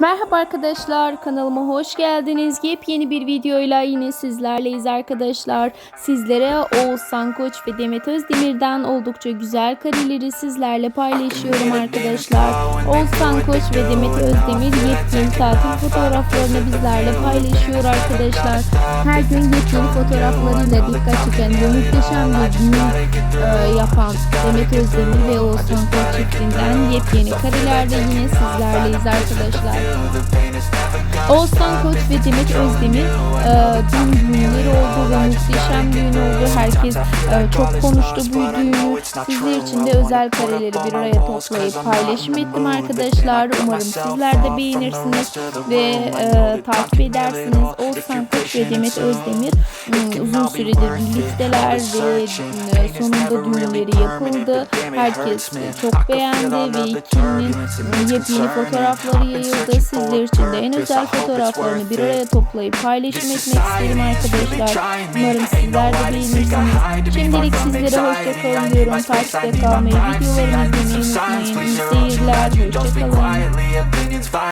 Merhaba arkadaşlar kanalıma hoş geldiniz. Yepyeni bir videoyla yine sizlerleyiz arkadaşlar. Sizlere Oğuzhan Koç ve Demet Özdemir'den oldukça güzel kareleri sizlerle paylaşıyorum arkadaşlar. Oğuzhan Koç ve Demet Özdemir yepyeni tatil fotoğraflarını bizlerle paylaşıyor arkadaşlar. Her gün yepyeni fotoğraflarıyla dikkat çeken ve muhteşem bir gün e, yapan Demet Özdemir ve Oğuzhan Koç çiftinden yepyeni karelerde yine sizlerleyiz arkadaşlar. Oğuzhan Koç ve Demet Özdemir e, dün düğünleri oldu ve muhteşem düğün oldu. Herkes e, çok konuştu bu düğünü. Sizler için de özel kareleri bir araya toplayıp paylaşım ettim arkadaşlar. Umarım sizler de beğenirsiniz ve e, takip edersiniz. Oğuzhan Koç ve Demet Özdemir m, uzun süredir birlikteler ve e, sonunda düğünleri yapıldı. Herkes çok beğendi ve ikilinin e, yepyeni fotoğrafları yayıldı. Sizler için de en özel fotoğraflarını bir araya toplayıp paylaşım etmek isterim arkadaşlar. Umarım sizler de beğenirsiniz. Şimdilik sizlere hoşçakalın diyorum. Takipte kalmayı, videolarımı izlemeyi unutmayın. Seyirler, hoşçakalın.